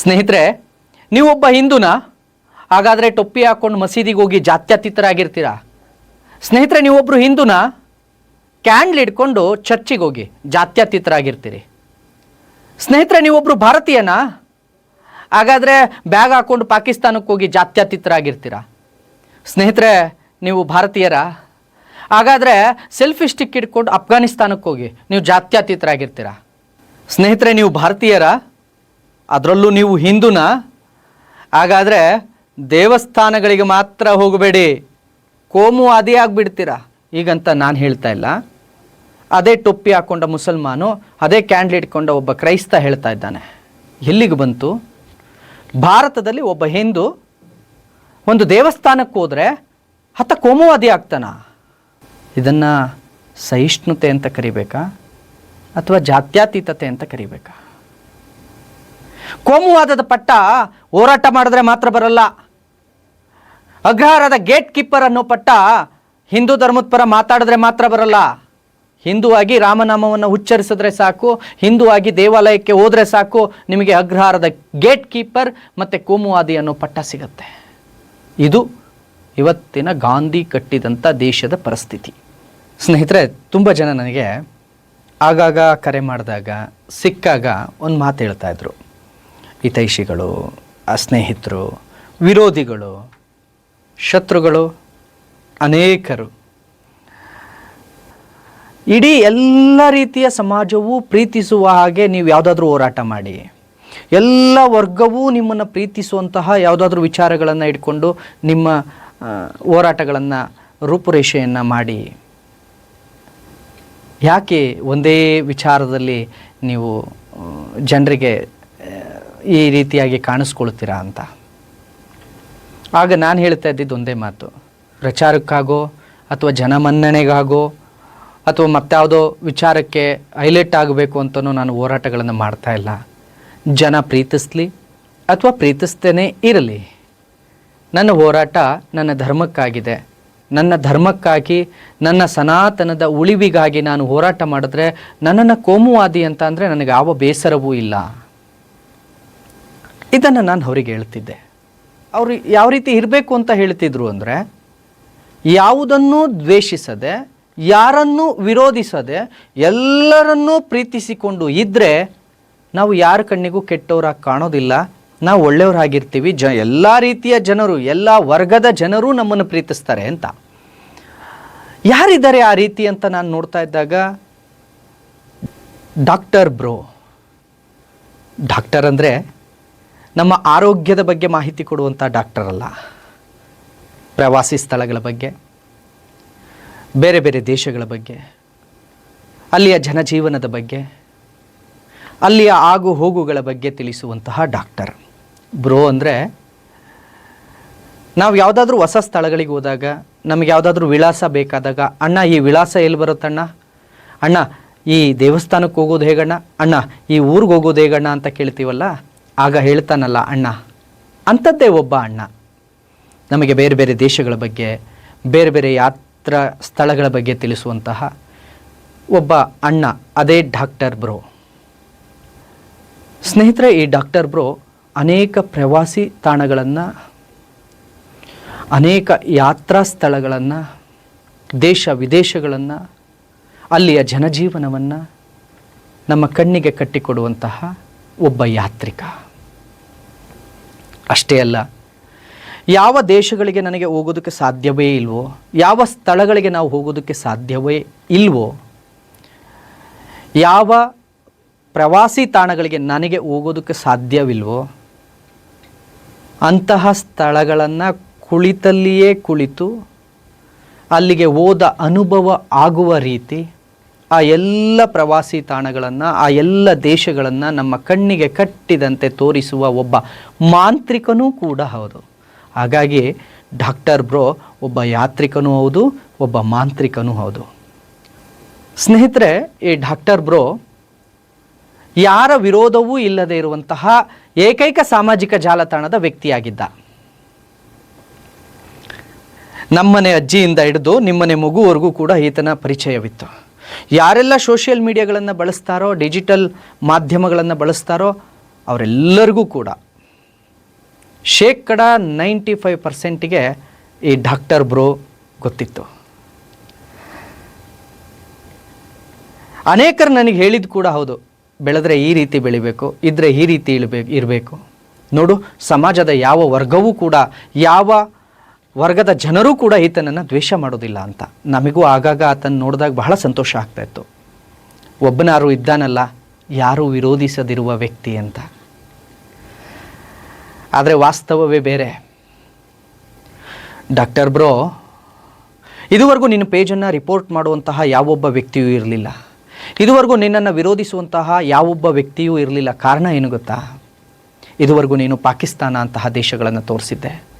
ಸ್ನೇಹಿತರೆ, ನೀವೊಬ್ಬ ಹಿಂದೂನಾ? ಹಾಗಾದರೆ ಟೊಪ್ಪಿ ಹಾಕ್ಕೊಂಡು ಮಸೀದಿಗೆ ಹೋಗಿ ಜಾತ್ಯತೀತರಾಗಿರ್ತೀರಾ? ಸ್ನೇಹಿತರೆ ನೀವೊಬ್ಬರು ಹಿಂದೂನಾ? ಕ್ಯಾಂಡ್ಲ್ ಇಟ್ಕೊಂಡು ಚರ್ಚಿಗೆ ಹೋಗಿ ಜಾತ್ಯತೀತರಾಗಿರ್ತೀರಿ. ಸ್ನೇಹಿತರೆ ನೀವೊಬ್ಬರು ಭಾರತೀಯನಾ? ಹಾಗಾದರೆ ಬ್ಯಾಗ್ ಹಾಕ್ಕೊಂಡು ಪಾಕಿಸ್ತಾನಕ್ಕೆ ಹೋಗಿ ಜಾತ್ಯತೀತರಾಗಿರ್ತೀರಾ? ಸ್ನೇಹಿತರೆ, ನೀವು ಭಾರತೀಯರ? ಹಾಗಾದರೆ ಸೆಲ್ಫಿ ಸ್ಟಿಕ್ ಇಟ್ಕೊಂಡು ಅಫ್ಘಾನಿಸ್ತಾನಕ್ಕೆ ಹೋಗಿ ನೀವು ಜಾತ್ಯತೀತರಾಗಿರ್ತೀರಾ? ಸ್ನೇಹಿತರೆ, ನೀವು ಭಾರತೀಯರಾ? ಅದರಲ್ಲೂ ನೀವು ಹಿಂದೂನಾ? ಹಾಗಾದರೆ ದೇವಸ್ಥಾನಗಳಿಗೆ ಮಾತ್ರ ಹೋಗಬೇಡಿ. ಕೋಮು ಅದೇ ಆಗಿಬಿಡ್ತೀರಾ? ಈಗಂತ ನಾನು ಹೇಳ್ತಾ ಇಲ್ಲ. ಅದೇ ಟೊಪ್ಪಿ ಹಾಕ್ಕೊಂಡ ಮುಸಲ್ಮಾನು, ಅದೇ ಕ್ಯಾಂಡ್ಲ್ ಇಟ್ಕೊಂಡ ಒಬ್ಬ ಕ್ರೈಸ್ತ ಹೇಳ್ತಾ ಇದ್ದಾನೆ. ಎಲ್ಲಿಗೆ ಬಂತು? ಭಾರತದಲ್ಲಿ ಒಬ್ಬ ಹಿಂದೂ ಒಂದು ದೇವಸ್ಥಾನಕ್ಕೆ ಹೋದರೆ ಹತ್ತ ಕೋಮುವಾದಿ ಆಗ್ತಾನ? ಇದನ್ನು ಸಹಿಷ್ಣುತೆ ಅಂತ ಕರಿಬೇಕಾ? ಅಥವಾ ಜಾತ್ಯಾತೀತತೆ ಅಂತ ಕರಿಬೇಕಾ? ಕೋಮುವಾದದ ಪಟ್ಟ ಹೋರಾಟ ಮಾಡಿದ್ರೆ ಮಾತ್ರ ಬರಲ್ಲ. ಅಗ್ರಹಾರದ ಗೇಟ್ ಕೀಪರ್ ಅನ್ನೋ ಪಟ್ಟ ಹಿಂದೂ ಧರ್ಮದ ಪರ ಮಾತಾಡಿದ್ರೆ ಮಾತ್ರ ಬರಲ್ಲ. ಹಿಂದೂ ಆಗಿ ರಾಮನಾಮವನ್ನು ಉಚ್ಚರಿಸಿದ್ರೆ ಸಾಕು, ಹಿಂದೂವಾಗಿ ದೇವಾಲಯಕ್ಕೆ ಹೋದರೆ ಸಾಕು, ನಿಮಗೆ ಅಗ್ರಹಾರದ ಗೇಟ್ ಕೀಪರ್ ಮತ್ತು ಕೋಮುವಾದಿ ಅನ್ನೋ ಪಟ್ಟ ಸಿಗತ್ತೆ. ಇದು ಇವತ್ತಿನ ಗಾಂಧಿ ಕಟ್ಟಿದಂಥ ದೇಶದ ಪರಿಸ್ಥಿತಿ. ಸ್ನೇಹಿತರೆ, ತುಂಬ ಜನ ನನಗೆ ಆಗಾಗ ಕರೆ ಮಾಡಿದಾಗ ಸಿಕ್ಕಾಗ ಒಂದು ಮಾತು ಹೇಳ್ತಾ ಇದ್ರು. ಹಿತೈಷಿಗಳು ಸ್ನೇಹಿತರು ವಿರೋಧಿಗಳು, ಶತ್ರುಗಳು, ಅನೇಕರು. ಇಡೀ ಎಲ್ಲ ರೀತಿಯ ಸಮಾಜವು ಪ್ರೀತಿಸುವ ಹಾಗೆ ನೀವು ಯಾವುದಾದ್ರೂ ಹೋರಾಟ ಮಾಡಿ. ಎಲ್ಲ ವರ್ಗವೂ ನಿಮ್ಮನ್ನು ಪ್ರೀತಿಸುವಂತಹ ಯಾವುದಾದ್ರೂ ವಿಚಾರಗಳನ್ನು ಇಟ್ಕೊಂಡು ನಿಮ್ಮ ಹೋರಾಟಗಳನ್ನು ರೂಪುರೇಷೆಯನ್ನು ಮಾಡಿ. ಯಾಕೆ ಒಂದೇ ವಿಚಾರದಲ್ಲಿ ನೀವು ಜನರಿಗೆ ಈ ರೀತಿಯಾಗಿ ಕಾಣಿಸ್ಕೊಳ್ತೀರಾ ಅಂತ. ಆಗ ನಾನು ಹೇಳ್ತಾ ಇದ್ದಿದ್ದು ಒಂದೇ ಮಾತು. ಪ್ರಚಾರಕ್ಕಾಗೋ ಅಥವಾ ಜನಮನ್ನಣೆಗಾಗೋ ಅಥವಾ ಮತ್ತಾವುದೋ ವಿಚಾರಕ್ಕೆ ಹೈಲೈಟ್ ಆಗಬೇಕು ಅಂತಲೂ ನಾನು ಹೋರಾಟಗಳನ್ನು ಮಾಡ್ತಾ ಇಲ್ಲ. ಜನ ಪ್ರೀತಿಸ್ಲಿ ಅಥವಾ ಪ್ರೀತಿಸ್ತೇನೆ ಇರಲಿ. ನನ್ನ ಹೋರಾಟ ನನ್ನ ಧರ್ಮಕ್ಕಾಗಿದೆ. ನನ್ನ ಧರ್ಮಕ್ಕಾಗಿ, ನನ್ನ ಸನಾತನದ ಉಳಿವಿಗಾಗಿ ನಾನು ಹೋರಾಟ ಮಾಡಿದ್ರೆ ನನ್ನನ್ನು ಕೋಮುವಾದಿ ಅಂತ ಅಂದರೆ ನನಗೆ ಯಾವ ಬೇಸರವೂ ಇಲ್ಲ. ಇದನ್ನು ನಾನು ಅವರಿಗೆ ಹೇಳ್ತಿದ್ದೆ. ಅವರು ಯಾವ ರೀತಿ ಇರಬೇಕು ಅಂತ ಹೇಳ್ತಿದ್ರು ಅಂದರೆ, ಯಾವುದನ್ನು ದ್ವೇಷಿಸದೆ, ಯಾರನ್ನು ವಿರೋಧಿಸದೆ, ಎಲ್ಲರನ್ನೂ ಪ್ರೀತಿಸಿಕೊಂಡು ಇದ್ದರೆ ನಾವು ಯಾರ ಕಣ್ಣಿಗೂ ಕೆಟ್ಟವರಾಗಿ ಕಾಣೋದಿಲ್ಲ. ನಾವು ಒಳ್ಳೆಯವರಾಗಿರ್ತೀವಿ. ಜ, ಎಲ್ಲ ರೀತಿಯ ಜನರು, ಎಲ್ಲ ವರ್ಗದ ಜನರು ನಮ್ಮನ್ನು ಪ್ರೀತಿಸ್ತಾರೆ ಅಂತ. ಯಾರಿದ್ದಾರೆ ಆ ರೀತಿ ಅಂತ ನಾನು ನೋಡ್ತಾ ಇದ್ದಾಗ, ಡಾಕ್ಟರ್ ಬ್ರೋ. ಡಾಕ್ಟರ್ ಅಂದರೆ ನಮ್ಮ ಆರೋಗ್ಯದ ಬಗ್ಗೆ ಮಾಹಿತಿ ಕೊಡುವಂಥ ಅಲ್ಲ ಪ್ರವಾಸಿ ಸ್ಥಳಗಳ ಬಗ್ಗೆ, ಬೇರೆ ಬೇರೆ ದೇಶಗಳ ಬಗ್ಗೆ, ಅಲ್ಲಿಯ ಜನಜೀವನದ ಬಗ್ಗೆ, ಅಲ್ಲಿಯ ಆಗು ಹೋಗುಗಳ ಬಗ್ಗೆ ತಿಳಿಸುವಂತಹ ಡಾಕ್ಟರ್. ಬ್ರೋ ಅಂದರೆ, ನಾವು ಯಾವುದಾದ್ರೂ ಹೊಸ ಸ್ಥಳಗಳಿಗೆ ಹೋದಾಗ, ನಮಗೆ ಯಾವುದಾದ್ರೂ ವಿಳಾಸ ಬೇಕಾದಾಗ, ಅಣ್ಣ, ಈ ವಿಳಾಸ ಎಲ್ಲಿ ಬರುತ್ತಣ್ಣ ಅಣ್ಣ, ಈ ದೇವಸ್ಥಾನಕ್ಕೆ ಹೋಗೋದು ಹೇಗಣ್ಣ? ಅಣ್ಣ, ಈ ಊರಿಗೆ ಹೋಗೋದು ಹೇಗಣ್ಣ? ಅಂತ ಕೇಳ್ತೀವಲ್ಲ ಆಗ ಹೇಳ್ತಾನಲ್ಲ, ಅಣ್ಣ, ಅಂಥದ್ದೇ ಒಬ್ಬ ಅಣ್ಣ. ನಮಗೆ ಬೇರೆ ಬೇರೆ ದೇಶಗಳ ಬಗ್ಗೆ, ಬೇರೆ ಬೇರೆ ಯಾತ್ರಾ ಸ್ಥಳಗಳ ಬಗ್ಗೆ ತಿಳಿಸುವಂತಹ ಒಬ್ಬ ಅಣ್ಣ, ಅದೇ ಡಾಕ್ಟರ್ ಬ್ರೋ. ಸ್ನೇಹಿತರೆ, ಈ ಡಾಕ್ಟರ್ ಬ್ರೋ ಅನೇಕ ಪ್ರವಾಸಿ ತಾಣಗಳನ್ನು, ಅನೇಕ ಯಾತ್ರಾ ಸ್ಥಳಗಳನ್ನು, ದೇಶ ವಿದೇಶಗಳನ್ನು, ಅಲ್ಲಿಯ ಜನಜೀವನವನ್ನು ನಮ್ಮ ಕಣ್ಣಿಗೆ ಕಟ್ಟಿಕೊಡುವಂತಹ ಒಬ್ಬ ಯಾತ್ರಿಕ. ಅಷ್ಟೇ ಅಲ್ಲ, ಯಾವ ದೇಶಗಳಿಗೆ ನನಗೆ ಹೋಗೋದಕ್ಕೆ ಸಾಧ್ಯವೇ ಇಲ್ವೋ, ಯಾವ ಸ್ಥಳಗಳಿಗೆ ನಾವು ಹೋಗೋದಕ್ಕೆ ಸಾಧ್ಯವೇ ಇಲ್ವೋ, ಯಾವ ಪ್ರವಾಸಿ ತಾಣಗಳಿಗೆ ನನಗೆ ಹೋಗೋದಕ್ಕೆ ಸಾಧ್ಯವಿಲ್ವೋ, ಅಂತಹ ಸ್ಥಳಗಳನ್ನು ಕುಳಿತಲ್ಲಿಯೇ ಕುಳಿತು ಅಲ್ಲಿಗೆ ಹೋದ ಅನುಭವ ಆಗುವ ರೀತಿ ಆ ಎಲ್ಲ ಪ್ರವಾಸಿ ತಾಣಗಳನ್ನು, ಆ ಎಲ್ಲ ದೇಶಗಳನ್ನು ನಮ್ಮ ಕಣ್ಣಿಗೆ ಕಟ್ಟಿದಂತೆ ತೋರಿಸುವ ಒಬ್ಬ ಮಾಂತ್ರಿಕನೂ ಕೂಡ ಹೌದು. ಹಾಗಾಗಿ ಡಾಕ್ಟರ್ ಬ್ರೋ, ಒಬ್ಬ ಯಾತ್ರಿಕನೂ ಹೌದು, ಒಬ್ಬ ಮಾಂತ್ರಿಕನೂ ಹೌದು. ಸ್ನೇಹಿತರೆ, ಈ ಡಾಕ್ಟರ್ ಬ್ರೋ, ಯಾರ ವಿರೋಧವೂ ಇಲ್ಲದೆ ಇರುವಂತಹ ಏಕೈಕ ಸಾಮಾಜಿಕ ಜಾಲತಾಣದ ವ್ಯಕ್ತಿಯಾಗಿದ್ದ. ನಮ್ಮನೆ ಅಜ್ಜಿಯಿಂದ ಹಿಡಿದು ನಿಮ್ಮನೆ ಮಗುವರೆಗೂ ಕೂಡ ಈತನ ಪರಿಚಯವಿತ್ತು. ಯಾರೆಲ್ಲ ಸೋಷಿಯಲ್ ಮೀಡಿಯಾಗಳನ್ನು ಬಳಸ್ತಾರೋ ಡಿಜಿಟಲ್ ಮಾಧ್ಯಮಗಳನ್ನು ಬಳಸ್ತಾರೋ, ಅವರೆಲ್ಲರಿಗೂ ಕೂಡ ಶೇಕಡ ನೈಂಟಿ ಫೈವ್ ಪರ್ಸೆಂಟಿಗೆ ಈ ಡಾಕ್ಟರ್ ಬ್ರೋ ಗೊತ್ತಿತ್ತು. ಅನೇಕರು ನನಗೆ ಹೇಳಿದ್ದು ಕೂಡ ಹೌದು, ಬೆಳೆದ್ರೆ ಈ ರೀತಿ ಬೆಳಿಬೇಕು, ಇದ್ರೆ ಈ ರೀತಿ ಇಳಬೇಕು, ಇರಬೇಕು. ನೋಡು, ಸಮಾಜದ ಯಾವ ವರ್ಗವೂ ಕೂಡ ಯಾವ ವರ್ಗದ ಜನರೂ ಕೂಡ ಈತನನ್ನು ದ್ವೇಷ ಮಾಡೋದಿಲ್ಲ ಅಂತ. ನಮಗೂ ಆಗಾಗ ಆತನ ನೋಡಿದಾಗ ಬಹಳ ಸಂತೋಷ ಆಗ್ತಾ ಇತ್ತು. ಒಬ್ಬನಾರು ಇದ್ದಾನಲ್ಲ, ಯಾರೂ ವಿರೋಧಿಸದಿರುವ ವ್ಯಕ್ತಿ ಅಂತ. ಆದರೆ ವಾಸ್ತವವೇ ಬೇರೆ. ಡಾಕ್ಟರ್ ಬ್ರೋ, ಇದುವರೆಗೂ ನಿನ್ನ ಪೇಜನ್ನು ರಿಪೋರ್ಟ್ ಮಾಡುವಂತಹ ಯಾವೊಬ್ಬ ವ್ಯಕ್ತಿಯೂ ಇರಲಿಲ್ಲ. ಇದುವರೆಗೂ ನಿನ್ನನ್ನು ವಿರೋಧಿಸುವಂತಹ ಯಾವೊಬ್ಬ ವ್ಯಕ್ತಿಯೂ ಇರಲಿಲ್ಲ. ಕಾರಣ ಏನು ಗೊತ್ತಾ? ಇದುವರೆಗೂ ನೀನು ಪಾಕಿಸ್ತಾನ ಅಂತಹ ದೇಶಗಳನ್ನು ತೋರಿಸಿದ್ದೆ.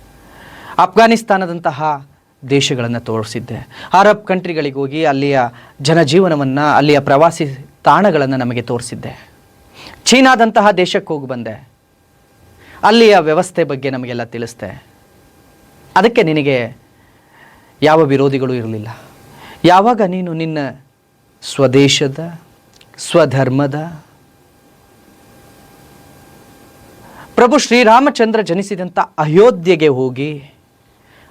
ಅಫ್ಘಾನಿಸ್ತಾನದಂತಹ ದೇಶಗಳನ್ನು ತೋರಿಸಿದ್ದೆ. ಅರಬ್ ಕಂಟ್ರಿಗಳಿಗೆ ಹೋಗಿ ಅಲ್ಲಿಯ ಜನಜೀವನವನ್ನು, ಅಲ್ಲಿಯ ಪ್ರವಾಸಿ ತಾಣಗಳನ್ನು ನಮಗೆ ತೋರಿಸಿದ್ದೆ. ಚೀನಾದಂತಹ ದೇಶಕ್ಕೆ ಹೋಗಿ ಬಂದೆ. ಅಲ್ಲಿಯ ವ್ಯವಸ್ಥೆ ಬಗ್ಗೆ ನಮಗೆಲ್ಲ ತಿಳಿಸ್ದೆ. ಅದಕ್ಕೆ ನಿನಗೆ ಯಾವ ವಿರೋಧಿಗಳು ಇರಲಿಲ್ಲ? ಯಾವಾಗ ನೀನು ನಿನ್ನ ಸ್ವದೇಶದ, ಸ್ವಧರ್ಮದ, ಪ್ರಭು ಶ್ರೀರಾಮಚಂದ್ರ ಜನಿಸಿದಂಥ ಅಯೋಧ್ಯೆಗೆ ಹೋಗಿ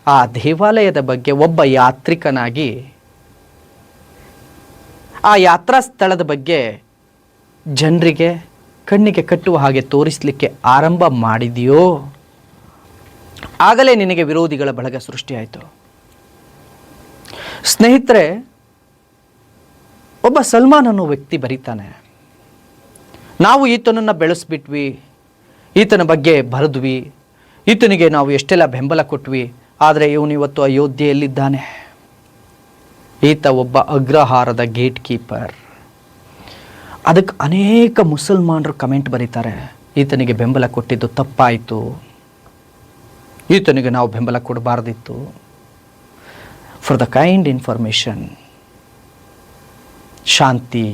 ಆ ದೇವಾಲಯದ ಬಗ್ಗೆ ಒಬ್ಬ ಯಾತ್ರಿಕನಾಗಿ, ಆ ಯಾತ್ರಾ ಸ್ಥಳದ ಬಗ್ಗೆ ಜನರಿಗೆ ಕಣ್ಣಿಗೆ ಕಟ್ಟುವ ಹಾಗೆ ತೋರಿಸಲಿಕ್ಕೆ ಆರಂಭ ಮಾಡಿದೆಯೋ, ಆಗಲೇ ನಿನಗೆ ವಿರೋಧಿಗಳ ಬಳಗ ಸೃಷ್ಟಿಯಾಯಿತು. ಸ್ನೇಹಿತರೆ, ಒಬ್ಬ ಸಲ್ಮಾನ್ ಅನ್ನೋ ವ್ಯಕ್ತಿ ಬರೀತಾನೆ. ನಾವು ಈತನನ್ನು ಬೆಳೆಸ್ಬಿಟ್ವಿ, ಈತನ ಬಗ್ಗೆ ಬರೆದ್ವಿ, ಈತನಿಗೆ ನಾವು ಎಷ್ಟೆಲ್ಲ ಬೆಂಬಲ ಕೊಟ್ವಿ ಆದರೆ ಇವನು ಇವತ್ತು ಅಯೋಧ್ಯೆಯಲ್ಲಿದ್ದಾನೆ. ಈತ ಒಬ್ಬ ಅಗ್ರಹಾರದ ಗೇಟ್ ಕೀಪರ್. ಅದಕ್ಕೆ ಅನೇಕ ಮುಸಲ್ಮಾನರು ಕಮೆಂಟ್ ಬರೀತಾರೆ, ಈತನಿಗೆ ಬೆಂಬಲ ಕೊಟ್ಟಿದ್ದು ತಪ್ಪಾಯಿತು. ಈತನಿಗೆ ನಾವು ಬೆಂಬಲ ಕೊಡಬಾರ್ದಿತ್ತು. ಫಾರ್ ದ ಕೈಂಡ್ ಇನ್ಫಾರ್ಮೇಷನ್ ಶಾಂತಿ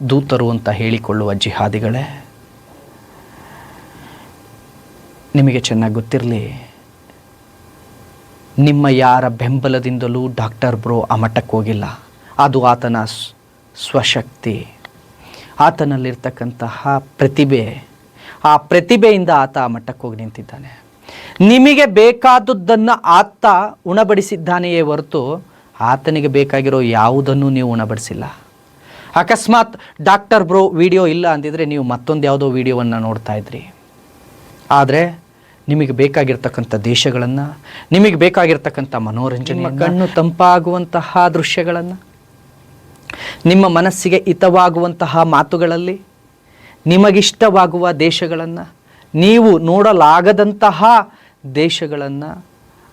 ದೂತರು ಅಂತ ಹೇಳಿಕೊಳ್ಳುವ ಜಿಹಾದಿಗಳೇ, ನಿಮಗೆ ಚೆನ್ನಾಗಿ ಗೊತ್ತಿರಲಿ. ನಿಮ್ಮ ಯಾರ ಬೆಂಬಲದಿಂದಲೂ ಡಾಕ್ಟರ್ ಬ್ರೋ ಆ ಮಟ್ಟಕ್ಕೆ ಹೋಗಿಲ್ಲ. ಅದು ಆತನ ಸ್ವಶಕ್ತಿ. ಆತನಲ್ಲಿರ್ತಕ್ಕಂತಹ ಪ್ರತಿಭೆ, ಆ ಪ್ರತಿಭೆಯಿಂದ ಆತ ಆ ಮಟ್ಟಕ್ಕೆ ಹೋಗಿ ನಿಂತಿದ್ದಾನೆ. ನಿಮಗೆ ಬೇಕಾದದ್ದನ್ನು ಆತ ಉಣಬಡಿಸಿದ್ದಾನೆಯೇ ಹೊರತು ಆತನಿಗೆ ಬೇಕಾಗಿರೋ ಯಾವುದನ್ನು ನೀವು ಉಣಬಡಿಸಿಲ್ಲ. ಅಕಸ್ಮಾತ್ ಡಾಕ್ಟರ್ ಬ್ರೋ ವಿಡಿಯೋ ಇಲ್ಲ ಅಂದಿದ್ರೆ ನೀವು ಮತ್ತೊಂದು ಯಾವುದೋ ವಿಡಿಯೋವನ್ನು ನೋಡ್ತಾ ಇದ್ರಿ. ಆದರೆ ನಿಮಗೆ ಬೇಕಾಗಿರ್ತಕ್ಕಂಥ ದೇಶಗಳನ್ನು ನಿಮಗೆ ಬೇಕಾಗಿರ್ತಕ್ಕಂಥ ಮನೋರಂಜನೆ ಕಣ್ಣು ತಂಪಾಗುವಂತಹ ದೃಶ್ಯಗಳನ್ನು ನಿಮ್ಮ ಮನಸ್ಸಿಗೆ ಹಿತವಾಗುವಂತಹ ಮಾತುಗಳಲ್ಲಿ ನಿಮಗಿಷ್ಟವಾಗುವ ದೇಶಗಳನ್ನು ನೀವು ನೋಡಲಾಗದಂತಹ ದೇಶಗಳನ್ನು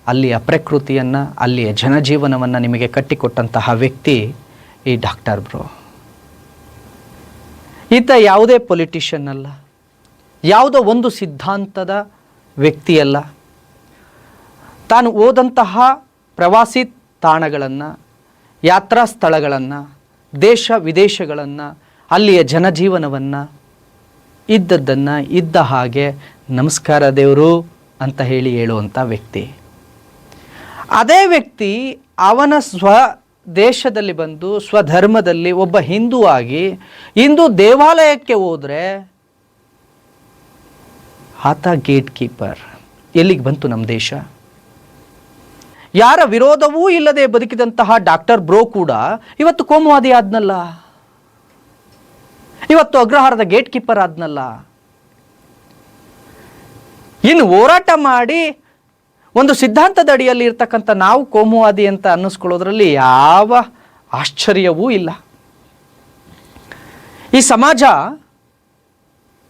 ಅಲ್ಲಿಯ ಪ್ರಕೃತಿಯನ್ನು ಅಲ್ಲಿಯ ಜನಜೀವನವನ್ನು ನಿಮಗೆ ಕಟ್ಟಿಕೊಟ್ಟಂತಹ ವ್ಯಕ್ತಿ ಈ ಡಾಕ್ಟರ್ ಬ್ರೋ. ಈತ ಯಾವುದೇ ಪೊಲಿಟಿಷಿಯನ್ ಅಲ್ಲ ಯಾವುದೋ ಒಂದು ಸಿದ್ಧಾಂತದ ವ್ಯಕ್ತಿಯಲ್ಲ. ತಾನು ಓದಂತಹ ಪ್ರವಾಸಿ ತಾಣಗಳನ್ನು, ಯಾತ್ರಾ ಸ್ಥಳಗಳನ್ನು, ದೇಶ ವಿದೇಶಗಳನ್ನು, ಅಲ್ಲಿಯ ಜನಜೀವನವನ್ನು ಇದ್ದದ್ದನ್ನು ಇದ್ದ ಹಾಗೆ ನಮಸ್ಕಾರ ದೇವರು ಅಂತ ಹೇಳಿ ಹೇಳುವಂಥ ವ್ಯಕ್ತಿ. ಅದೇ ವ್ಯಕ್ತಿ ಅವನ ಸ್ವ ದೇಶದಲ್ಲಿ ಬಂದು, ಸ್ವಧರ್ಮದಲ್ಲಿ ಒಬ್ಬ ಹಿಂದೂ ಆಗಿ ಹಿಂದೂ ದೇವಾಲಯಕ್ಕೆ ಹೋದರೆ ಆತ ಗೇಟ್ ಕೀಪರ್ ಎಲ್ಲಿಗೆ ಬಂತು ನಮ್ಮ ದೇಶ? ಯಾರ ವಿರೋಧವೂ ಇಲ್ಲದೆ ಬದುಕಿದಂತಹ ಡಾಕ್ಟರ್ ಬ್ರೋ ಕೂಡ ಇವತ್ತು ಕೋಮುವಾದಿ ಆದ್ನಲ್ಲ. ಇವತ್ತು ಅಗ್ರಹಾರದ ಗೇಟ್ ಕೀಪರ್ ಆದ್ನಲ್ಲ. ಇನ್ನು ಹೋರಾಟ ಮಾಡಿ ಒಂದು ಸಿದ್ಧಾಂತದ ಅಡಿಯಲ್ಲಿ ಇರ್ತಕ್ಕಂಥ ನಾವು ಕೋಮುವಾದಿ ಅಂತ ಅನ್ನಿಸ್ಕೊಳ್ಳೋದ್ರಲ್ಲಿ ಯಾವ ಆಶ್ಚರ್ಯವೂ ಇಲ್ಲ. ಈ ಸಮಾಜ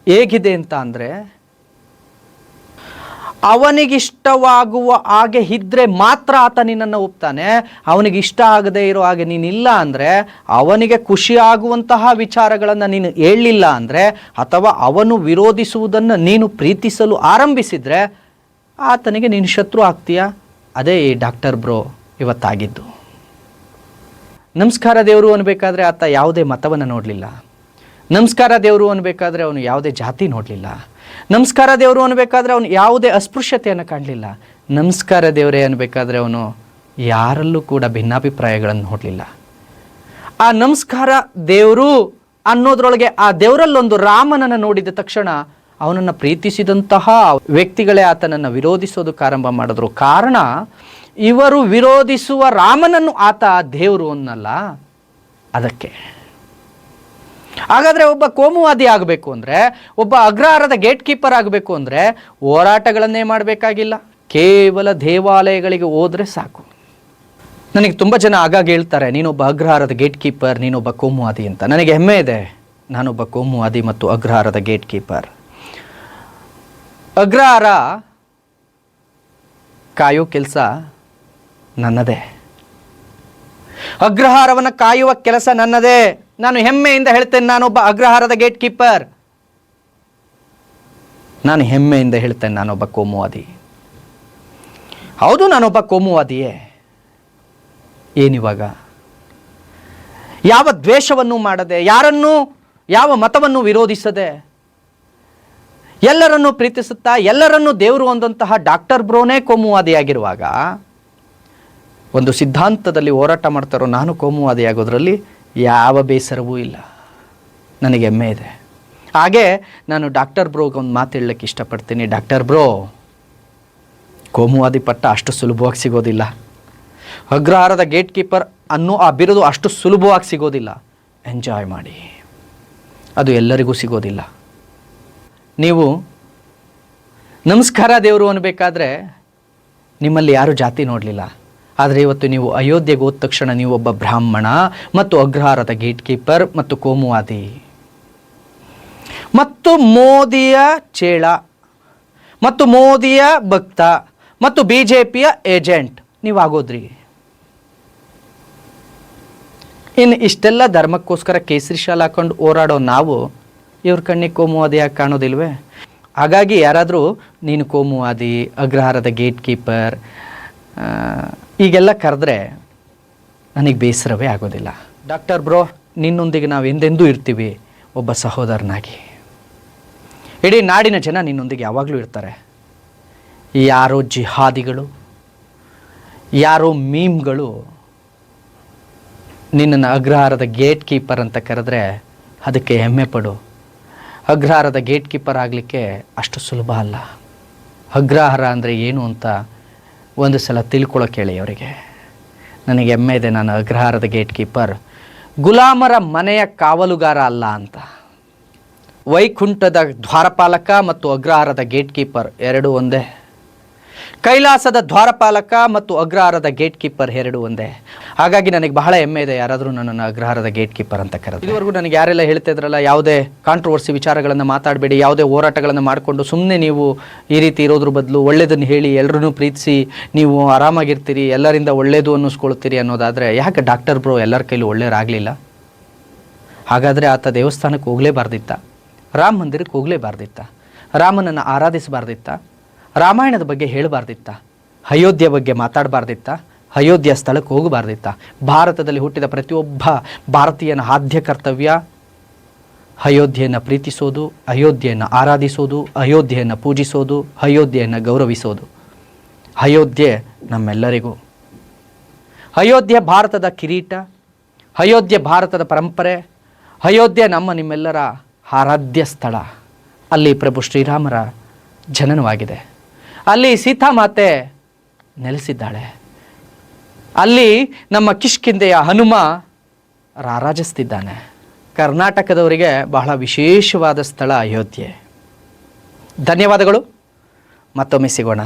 ಹೇಗಿದೆ ಅಂತ ಅಂದರೆ ಅವನಿಗಿಷ್ಟವಾಗುವ ಹಾಗೆ ಇದ್ದರೆ ಮಾತ್ರ ಆತ ನಿನ್ನನ್ನು ಒಪ್ತಾನೆ. ಅವನಿಗೆ ಇಷ್ಟ ಆಗದೆ ಇರೋ ಹಾಗೆ ನೀನಿಲ್ಲ ಅಂದರೆ, ಅವನಿಗೆ ಖುಷಿಯಾಗುವಂತಹ ವಿಚಾರಗಳನ್ನು ನೀನು ಹೇಳಲಿಲ್ಲ ಅಂದರೆ, ಅಥವಾ ಅವನು ವಿರೋಧಿಸುವುದನ್ನು ನೀನು ಪ್ರೀತಿಸಲು ಆರಂಭಿಸಿದರೆ, ಆತನಿಗೆ ನೀನು ಶತ್ರು ಆಗ್ತೀಯ? ಅದೇ ಈ ಡಾಕ್ಟರ್ ಬ್ರೋ, ಇವತ್ತಾಗಿದ್ದು. ನಮಸ್ಕಾರ ದೇವರು ಅನ್ಬೇಕಾದ್ರೆ ಆತ ಯಾವುದೇ ಮತವನ್ನು ನೋಡಲಿಲ್ಲ. ನಮಸ್ಕಾರ ದೇವರು ಅನ್ಬೇಕಾದ್ರೆ ಅವನು ಯಾವುದೇ ಜಾತಿ ನೋಡಲಿಲ್ಲ. ನಮಸ್ಕಾರ ದೇವರು ಅನ್ಬೇಕಾದ್ರೆ ಅವನು ಯಾವುದೇ ಅಸ್ಪೃಶ್ಯತೆಯನ್ನು ಕಾಣಲಿಲ್ಲ. ನಮಸ್ಕಾರ ದೇವರೇ ಅನ್ಬೇಕಾದ್ರೆ ಅವನು ಯಾರಲ್ಲೂ ಕೂಡ ಭಿನ್ನಾಭಿಪ್ರಾಯಗಳನ್ನು ನೋಡಲಿಲ್ಲ. ಆ ನಮಸ್ಕಾರ ದೇವರು ಅನ್ನೋದ್ರೊಳಗೆ ಆ ದೇವರಲ್ಲೊಂದು ರಾಮನನ್ನು ನೋಡಿದ ತಕ್ಷಣ ಅವನನ್ನು ಪ್ರೀತಿಸಿದಂತಹ ವ್ಯಕ್ತಿಗಳೇ ಆತನನ್ನು ವಿರೋಧಿಸೋದಕ್ಕೆ ಆರಂಭ ಮಾಡಿದ್ರು. ಕಾರಣ ಇವರು ವಿರೋಧಿಸುವ ರಾಮನನ್ನು ಆತ ದೇವರು ಅನ್ನಲ್ಲ. ಅದಕ್ಕೆ ಹಾಗಾದರೆ ಒಬ್ಬ ಕೋಮುವಾದಿ ಆಗಬೇಕು ಅಂದರೆ, ಒಬ್ಬ ಅಗ್ರಹಾರದ ಗೇಟ್ ಕೀಪರ್ ಆಗಬೇಕು ಅಂದರೆ ಹೋರಾಟಗಳನ್ನೇ ಮಾಡಬೇಕಾಗಿಲ್ಲ. ಕೇವಲ ದೇವಾಲಯಗಳಿಗೆ ಹೋದರೆ ಸಾಕು. ನನಗೆ ತುಂಬ ಜನ ಆಗಾಗ ಹೇಳ್ತಾರೆ, ನೀನೊಬ್ಬ ಅಗ್ರಹಾರದ ಗೇಟ್ ಕೀಪರ್ ನೀನೊಬ್ಬ ಕೋಮುವಾದಿ ಅಂತ. ನನಗೆ ಹೆಮ್ಮೆ ಇದೆ, ನಾನೊಬ್ಬ ಕೋಮುವಾದಿ ಮತ್ತು ಅಗ್ರಹಾರದ ಗೇಟ್ ಕೀಪರ್ ಅಗ್ರಹಾರ ಕಾಯೋ ಕೆಲಸ ನನ್ನದೇ. ಅಗ್ರಹಾರವನ್ನು ಕಾಯುವ ಕೆಲಸ ನನ್ನದೇ. ನಾನು ಹೆಮ್ಮೆಯಿಂದ ಹೇಳ್ತೇನೆ ನಾನೊಬ್ಬ ಅಗ್ರಹಾರದ ಗೇಟ್ ಕೀಪರ್ ನಾನು ಹೆಮ್ಮೆಯಿಂದ ಹೇಳ್ತೇನೆ ನಾನೊಬ್ಬ ಕೋಮುವಾದಿ. ಹೌದು ನಾನೊಬ್ಬ ಕೋಮುವಾದಿಯೇ. ಏನಿವಾಗ ಯಾವ ದ್ವೇಷವನ್ನು ಮಾಡದೆ, ಯಾರನ್ನೂ, ಯಾವ ಮತವನ್ನು ವಿರೋಧಿಸದೆ, ಎಲ್ಲರನ್ನು ಪ್ರೀತಿಸುತ್ತಾ, ಎಲ್ಲರನ್ನೂ ದೇವರು ಅಂದಂತಹ ಡಾಕ್ಟರ್ ಬ್ರೋನೇ ಕೋಮುವಾದಿಯಾಗಿರುವಾಗ, ಒಂದು ಸಿದ್ಧಾಂತದಲ್ಲಿ ಹೋರಾಟ ಮಾಡ್ತಾರೋ, ನಾನು ಕೋಮುವಾದಿಯಾಗೋದ್ರಲ್ಲಿ ಯಾವ ಬೇಸರವೂ ಇಲ್ಲ. ನನಗೆ ಹೆಮ್ಮೆ ಇದೆ. ಹಾಗೆ ನಾನು ಡಾಕ್ಟರ್ ಬ್ರೋಗೆ ಒಂದು ಮಾತು ಹೇಳಕ್ಕೆ ಇಷ್ಟಪಡ್ತೀನಿ. ಡಾಕ್ಟರ್ ಬ್ರೋ, ಕೋಮುವಾದಿ ಪಟ್ಟ ಅಷ್ಟು ಸುಲಭವಾಗಿ ಸಿಗೋದಿಲ್ಲ. ಅಗ್ರಹಾರದ ಗೇಟ್ ಕೀಪರ್ ಅನ್ನೋ ಆ ಬಿರುದು ಅಷ್ಟು ಸುಲಭವಾಗಿ ಸಿಗೋದಿಲ್ಲ. ಎಂಜಾಯ್ ಮಾಡಿ. ಅದು ಎಲ್ಲರಿಗೂ ಸಿಗೋದಿಲ್ಲ. ನೀವು, ನಮಸ್ಕಾರ ದೇವರು ಅನ್ನಬೇಕಾದ್ರೆ ನಿಮ್ಮಲ್ಲಿ ಯಾರು ಜಾತಿ ನೋಡಲಿಲ್ಲ. ಆದರೆ ಇವತ್ತು ನೀವು ಅಯೋಧ್ಯೆಗೆ ಹೋದ ತಕ್ಷಣ ನೀವು ಒಬ್ಬ ಬ್ರಾಹ್ಮಣ ಮತ್ತು ಅಗ್ರಹಾರದ ಗೇಟ್ ಕೀಪರ್ ಮತ್ತು ಕೋಮುವಾದಿ. ಮತ್ತು ಮೋದಿಯ ಚೇಳ, ಮತ್ತು ಮೋದಿಯ ಭಕ್ತ, ಮತ್ತು ಬಿ ಜೆ ಪಿಯ ಏಜೆಂಟ್ ನೀವು ಆಗೋದ್ರಿ ಇನ್ನು ಇಷ್ಟೆಲ್ಲ ಧರ್ಮಕ್ಕೋಸ್ಕರ ಕೇಸರಿ ಶಾಲ್ ಹಾಕೊಂಡು ಹೋರಾಡೋ ನಾವು, ಇವ್ರ ಕಣ್ಣಿಗೆ ಕೋಮುವಾದಿಯಾಗಿ ಕಾಣೋದಿಲ್ವೇ? ಹಾಗಾಗಿ ಯಾರಾದರೂ ನೀನು ಕೋಮುವಾದಿ, ಅಗ್ರಹಾರದ ಗೇಟ್ ಕೀಪರ್ ಈಗೆಲ್ಲ ಕರೆದ್ರೆ ನನಗೆ ಬೇಸರವೇ ಆಗೋದಿಲ್ಲ. ಡಾಕ್ಟರ್ ಬ್ರೋ, ನಿನ್ನೊಂದಿಗೆ ನಾವು ಎಂದೆಂದೂ ಇರ್ತೀವಿ, ಒಬ್ಬ ಸಹೋದರನಾಗಿ. ಇಡೀ ನಾಡಿನ ಜನ ನಿನ್ನೊಂದಿಗೆ ಯಾವಾಗಲೂ ಇರ್ತಾರೆ. ಯಾರೋ ಜಿಹಾದಿಗಳು, ಯಾರೋ ಮೀಮ್ಗಳು, ನಿನ್ನನ್ನು ಅಗ್ರಹಾರದ ಗೇಟ್ ಕೀಪರ್ ಅಂತ ಕರೆದ್ರೆ ಅದಕ್ಕೆ ಹೆಮ್ಮೆ ಪಡು. ಅಗ್ರಹಾರದ ಗೇಟ್ ಕೀಪರ್ ಆಗಲಿಕ್ಕೆ ಅಷ್ಟು ಸುಲಭ ಅಲ್ಲ. ಅಗ್ರಹಾರ ಅಂದರೆ ಏನು ಅಂತ ಒಂದು ಸಲ ತಿಳ್ಕೊಳ್ಳೋಕೆ ಹೇಳಿ ಅವರಿಗೆ ನನಗೆ ಹೆಮ್ಮೆ ಇದೆ ನಾನು ಅಗ್ರಹಾರದ ಗೇಟ್ ಕೀಪರ್ ಗುಲಾಮರ ಮನೆಯ ಕಾವಲುಗಾರ ಅಲ್ಲ ಅಂತ. ವೈಕುಂಠದ ದ್ವಾರಪಾಲಕ ಮತ್ತು ಅಗ್ರಹಾರದ ಗೇಟ್ ಕೀಪರ್ ಎರಡೂ ಒಂದೇ. ಕೈಲಾಸದ ದ್ವಾರಪಾಲಕ ಮತ್ತು ಅಗ್ರಹಾರದ ಗೇಟ್ ಕೀಪರ್ ಎರಡು ಒಂದೇ. ಹಾಗಾಗಿ ನನಗೆ ಬಹಳ ಹೆಮ್ಮೆ ಇದೆ ಯಾರಾದರೂ ನನ್ನನ್ನು ಅಗ್ರಹಾರದ ಗೇಟ್ ಕೀಪರ್ ಅಂತ ಕರೆದು ಇದುವರೆಗೂ ನನಗೆ ಯಾರೆಲ್ಲ ಹೇಳ್ತಾ ಇದ್ರಲ್ಲ, ಯಾವುದೇ ಕಾಂಟ್ರವರ್ಸಿ ವಿಚಾರಗಳನ್ನು ಮಾತಾಡಬೇಡಿ, ಯಾವುದೇ ಹೋರಾಟಗಳನ್ನು ಮಾಡಿಕೊಂಡು ಸುಮ್ಮನೆ ನೀವು ಈ ರೀತಿ ಇರೋದ್ರ ಬದಲು ಒಳ್ಳೆಯದನ್ನು ಹೇಳಿ ಎಲ್ಲರನ್ನೂ ಪ್ರೀತಿಸಿ, ನೀವು ಆರಾಮಾಗಿರ್ತೀರಿ, ಎಲ್ಲರಿಂದ ಒಳ್ಳೆಯದು ಅನ್ನಿಸ್ಕೊಳ್ತೀರಿ ಅನ್ನೋದಾದರೆ ಯಾಕೆ ಡಾಕ್ಟರ್ ಬ್ರೋ ಎಲ್ಲರ ಕೈಲೂ ಒಳ್ಳೆಯರಾಗಲಿಲ್ಲ? ಹಾಗಾದರೆ ಆತ ದೇವಸ್ಥಾನಕ್ಕೆ ಹೋಗಲೇಬಾರ್ದಿತ್ತ? ರಾಮ ಮಂದಿರಕ್ಕೆ ಹೋಗಲೇಬಾರ್ದಿತ್ತ? ರಾಮನನ್ನು ಆರಾಧಿಸಬಾರ್ದಿತ್ತ? ರಾಮಾಯಣದ ಬಗ್ಗೆ ಹೇಳಬಾರ್ದಿತ್ತ ಅಯೋಧ್ಯೆ ಬಗ್ಗೆ ಮಾತಾಡಬಾರ್ದಿತ್ತ ಅಯೋಧ್ಯೆ ಸ್ಥಳಕ್ಕೆ ಹೋಗಬಾರ್ದಿತ್ತ, ಭಾರತದಲ್ಲಿ ಹುಟ್ಟಿದ ಪ್ರತಿಯೊಬ್ಬ ಭಾರತೀಯನ ಆದ್ಯ ಕರ್ತವ್ಯ ಅಯೋಧ್ಯೆಯನ್ನು ಪ್ರೀತಿಸೋದು, ಅಯೋಧ್ಯೆಯನ್ನು ಆರಾಧಿಸೋದು, ಅಯೋಧ್ಯೆಯನ್ನು ಪೂಜಿಸೋದು, ಅಯೋಧ್ಯೆಯನ್ನು ಗೌರವಿಸೋದು. ಅಯೋಧ್ಯೆ ನಮ್ಮೆಲ್ಲರಿಗೂ. ಅಯೋಧ್ಯೆ ಭಾರತದ ಕಿರೀಟ, ಅಯೋಧ್ಯೆ ಭಾರತದ ಪರಂಪರೆ, ಅಯೋಧ್ಯೆ ನಮ್ಮ ನಿಮ್ಮೆಲ್ಲರ ಆರಾಧ್ಯ ಸ್ಥಳ. ಅಲ್ಲಿ ಪ್ರಭು ಶ್ರೀರಾಮರ ಜನನವಾಗಿದೆ. ಅಲ್ಲಿ ಸೀತಾಮಾತೆ ನೆಲೆಸಿದ್ದಾಳೆ. ಅಲ್ಲಿ ನಮ್ಮ ಕಿಷ್ಕಿಂದೆಯ ಹನುಮ ರಾರಾಜಿಸ್ತಿದ್ದಾನೆ. ಕರ್ನಾಟಕದವರಿಗೆ ಬಹಳ ವಿಶೇಷವಾದ ಸ್ಥಳ ಅಯೋಧ್ಯೆ. ಧನ್ಯವಾದಗಳು. ಮತ್ತೊಮ್ಮೆ ಸಿಗೋಣ.